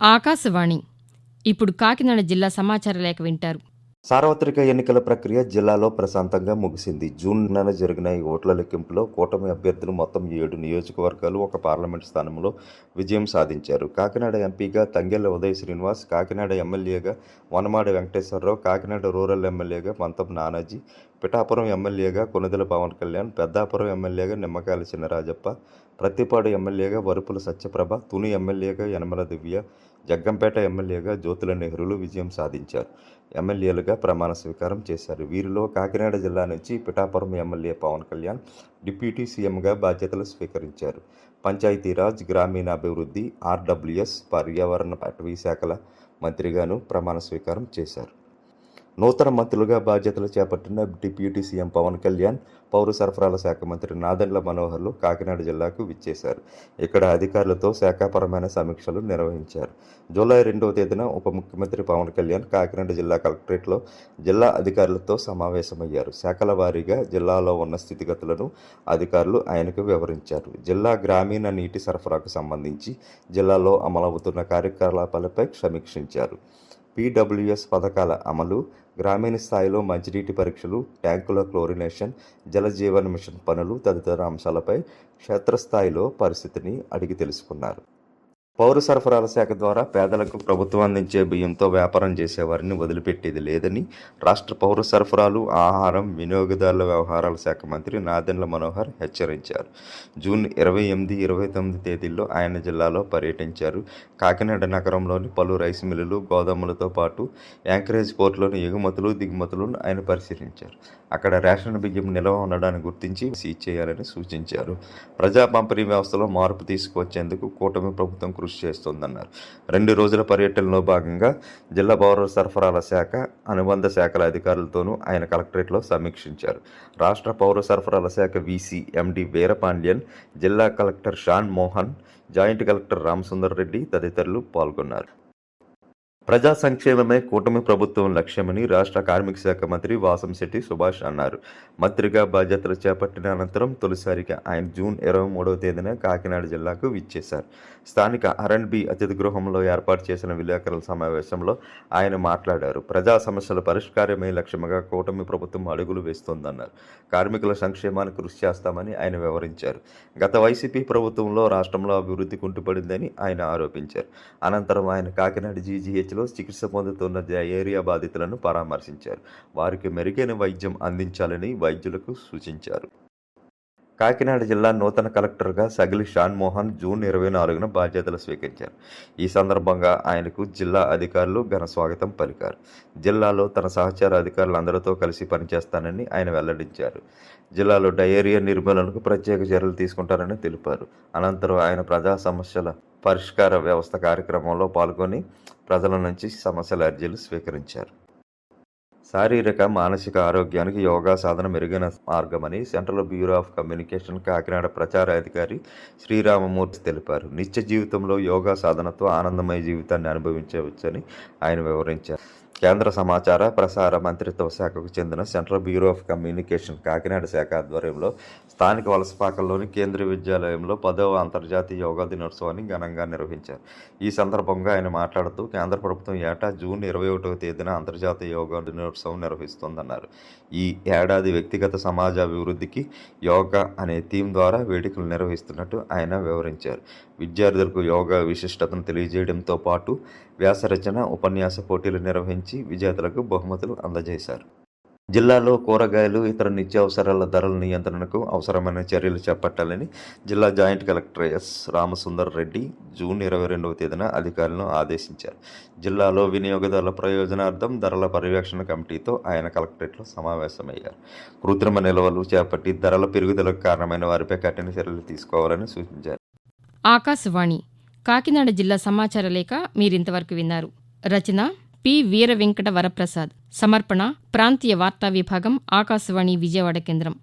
ఆకాశవాణి. ఇప్పుడు కాకినాడ జిల్లా సమాచార లేఖ వింటారు. సార్వత్రిక ఎన్నికల ప్రక్రియ జిల్లాలో ప్రశాంతంగా ముగిసింది. జూన్ నెల జరిగిన ఈ ఓట్ల లెక్కింపులో కూటమి అభ్యర్థులు మొత్తం ఏడు నియోజకవర్గాలు ఒక పార్లమెంట్ స్థానంలో విజయం సాధించారు. కాకినాడ ఎంపీగా తంగెల్ల ఉదయ్ శ్రీనివాస్ కాకినాడ ఎమ్మెల్యేగా వనమాడి వెంకటేశ్వరరావు కాకినాడ రూరల్ ఎమ్మెల్యేగా మంతం నానాజీ పిఠాపురం ఎమ్మెల్యేగా కొనుదల పవన్ కళ్యాణ్ పెద్దాపురం ఎమ్మెల్యేగా నిమ్మకాయల చిన్నరాజప్ప ప్రత్తిపాడు ఎమ్మెల్యేగా వరుపుల సత్యప్రభ తుని ఎమ్మెల్యేగా యనమల దివ్య జగ్గంపేట ఎమ్మెల్యేగా జ్యోతుల నెహ్రూలు విజయం సాధించారు. ఎమ్మెల్యేలుగా ప్రమాణ స్వీకారం చేశారు. వీరిలో కాకినాడ జిల్లా నుంచి పిఠాపురం ఎమ్మెల్యే పవన్ కళ్యాణ్ డిప్యూటీ సీఎంగా బాధ్యతలు స్వీకరించారు. పంచాయతీరాజ్ గ్రామీణాభివృద్ధి ఆర్డబ్ల్యూఎస్ పర్యావరణ అటవీ శాఖల మంత్రిగాను ప్రమాణ స్వీకారం చేశారు. నూతన మంత్రులుగా బాధ్యతలు చేపట్టిన డిప్యూటీ సీఎం పవన్ కళ్యాణ్ పౌర సరఫరాల శాఖ మంత్రి నాదెండ్ల మనోహర్లు కాకినాడ జిల్లాకు విచ్చేశారు. ఇక్కడ అధికారులతో శాఖాపరమైన సమీక్షలు నిర్వహించారు. జూలై రెండవ తేదీన ఉప ముఖ్యమంత్రి పవన్ కళ్యాణ్ కాకినాడ జిల్లా కలెక్టరేట్లో జిల్లా అధికారులతో సమావేశమయ్యారు. శాఖల వారీగా జిల్లాలో ఉన్న స్థితిగతులను అధికారులు ఆయనకు వివరించారు. జిల్లా గ్రామీణ నీటి సరఫరాకు సంబంధించి జిల్లాలో అమలవుతున్న కార్యకలాపాలపై సమీక్షించారు. పీడబ్ల్యూఎస్ పథకాల అమలు గ్రామీణ స్థాయిలో మంచినీటి పరీక్షలు ట్యాంకుల క్లోరినేషన్ జలజీవన్ మిషన్ పనులు తదితర అంశాలపై క్షేత్రస్థాయిలో పరిస్థితిని అడిగి తెలుసుకున్నారు. పౌర సరఫరాల శాఖ ద్వారా పేదలకు ప్రభుత్వం అందించే బియ్యంతో వ్యాపారం చేసేవారిని వదిలిపెట్టేది లేదని రాష్ట్ర పౌర సరఫరాలు ఆహారం వినియోగదారుల వ్యవహారాల శాఖ మంత్రి నాదెండ్ల మనోహర్ హెచ్చరించారు. జూన్ ఇరవై ఎనిమిది ఇరవై తొమ్మిది తేదీల్లో ఆయన జిల్లాలో పర్యటించారు. కాకినాడ నగరంలోని పలు రైస్ మిల్లులు గోదాములతో పాటు యాంకరేజ్ పోర్టులోని ఎగుమతులు దిగుమతులను ఆయన పరిశీలించారు. అక్కడ రేషన్ బియ్యం నిల్వ ఉండడాన్ని గుర్తించి సీజ్ చేయాలని సూచించారు. ప్రజా పంపిణీ వ్యవస్థలో మార్పు తీసుకువచ్చేందుకు కూటమి ప్రభుత్వం కృషి కృషి చేస్తోందన్నారు. రెండు రోజుల పర్యటనలో భాగంగా జిల్లా పౌర సరఫరాల శాఖ అనుబంధ శాఖల అధికారులతోనూ ఆయన కలెక్టరేట్లో సమీక్షించారు. రాష్ట్ర పౌర సరఫరాల శాఖ వీసీ ఎండి వీరపాండ్యన్ జిల్లా collector Shan Mohan joint collector Ramasundar Reddy తదితరులు పాల్గొన్నారు. ప్రజా సంక్షేమమే కూటమి ప్రభుత్వం లక్ష్యమని రాష్ట్ర కార్మిక శాఖ మంత్రి వాసంశెట్టి సుభాష్ అన్నారు. మంత్రిగా బాధ్యతలు చేపట్టిన అనంతరం తొలిసారిగా ఆయన జూన్ ఇరవై మూడవ తేదీన కాకినాడ జిల్లాకు విచ్చేశారు. స్థానిక బి అతిథి గృహంలో ఏర్పాటు చేసిన విలేకరుల సమావేశంలో ఆయన మాట్లాడారు. ప్రజా సమస్యల పరిష్కారమే లక్ష్యంగా కూటమి ప్రభుత్వం అడుగులు వేస్తోందన్నారు. కార్మికుల సంక్షేమానికి కృషి చేస్తామని ఆయన వివరించారు. గత వైసీపీ ప్రభుత్వంలో రాష్ట్రంలో అభివృద్ధి కుంటుపడిందని ఆయన ఆరోపించారు. అనంతరం ఆయన కాకినాడ జీజీహెచ్లో చికిత్స పొందుతున్న డయేరియా బాధితులను పరామర్శించారు. వారికి మెరుగైన వైద్యం అందించాలని వైద్యులకు సూచించారు. కాకినాడ జిల్లా నూతన కలెక్టర్గా సగిలి షాన్ మోహన్ జూన్ ఇరవై నాలుగున బాధ్యతలు స్వీకరించారు. ఈ సందర్భంగా ఆయనకు జిల్లా అధికారులు ఘన స్వాగతం పలికారు. జిల్లాలో తన సహచార అధికారులందరితో కలిసి పనిచేస్తానని ఆయన వెల్లడించారు. జిల్లాలో డయేరియా నిర్మూలనకు ప్రత్యేక చర్యలు తీసుకుంటారని తెలిపారు. అనంతరం ఆయన ప్రజా సమస్యల పరిష్కార వ్యవస్థ కార్యక్రమంలో పాల్గొని ప్రజల నుంచి సమస్యల అర్జీలు స్వీకరించారు. శారీరక మానసిక ఆరోగ్యానికి యోగా సాధన మెరుగైన మార్గమని central bureau of communication Kakinada ప్రచార అధికారి శ్రీరామమూర్తి తెలిపారు. నిత్య జీవితంలో యోగా సాధనతో ఆనందమయ జీవితాన్ని అనుభవించవచ్చని ఆయన వివరించారు. కేంద్ర సమాచార ప్రసార మంత్రిత్వ శాఖకు చెందిన central bureau of communication Kakinada శాఖ ఆధ్వర్యంలో స్థానిక వలసపాకల్లోని కేంద్రీయ విద్యాలయంలో పదవ అంతర్జాతీయ యోగా దినోత్సవాన్ని ఘనంగా నిర్వహించారు. ఈ సందర్భంగా ఆయన మాట్లాడుతూ కేంద్ర ప్రభుత్వం ఏటా జూన్ ఇరవై ఒకటవ తేదీన అంతర్జాతీయ యోగా దినోత్సవం నిర్వహిస్తోందన్నారు. ఈ ఏడాది వ్యక్తిగత సమాజ అభివృద్ధికి యోగా అనే థీమ్ ద్వారా వేడుకలు నిర్వహిస్తున్నట్టు ఆయన వివరించారు. విద్యార్థులకు యోగా విశిష్టతను తెలియజేయడంతో పాటు వ్యాసరచన ఉపన్యాస పోటీలు నిర్వహించి విజేతలకు బహుమతులు అందజేశారు. జిల్లాలో కూరగాయలు ఇతర నిత్యావసరాల ధరల నియంత్రణకు అవసరమైన చర్యలు చేపట్టాలని జిల్లా joint collector S Ramasundar Reddy June ఇరవై రెండవ తేదీన అధికారులను ఆదేశించారు. జిల్లాలో వినియోగదారుల ప్రయోజనార్థం ధరల పర్యవేక్షణ కమిటీతో ఆయన కలెక్టరేట్లో సమావేశమయ్యారు. కృత్రిమ నిల్వలు చేపట్టి ధరల పెరుగుదలకు కారణమైన వారిపై కఠిన చర్యలు తీసుకోవాలని సూచించారు. ఆకాశవాణి కాకినాడ జిల్లా సమాచార లేఖ మీరింతవరకు విన్నారు. రచన పి. వీర వెంకట వరప్రసాద్. సమర్పణ ప్రాంతీయ వార్తా విభాగం ఆకాశవాణి విజయవాడ కేంద్రం.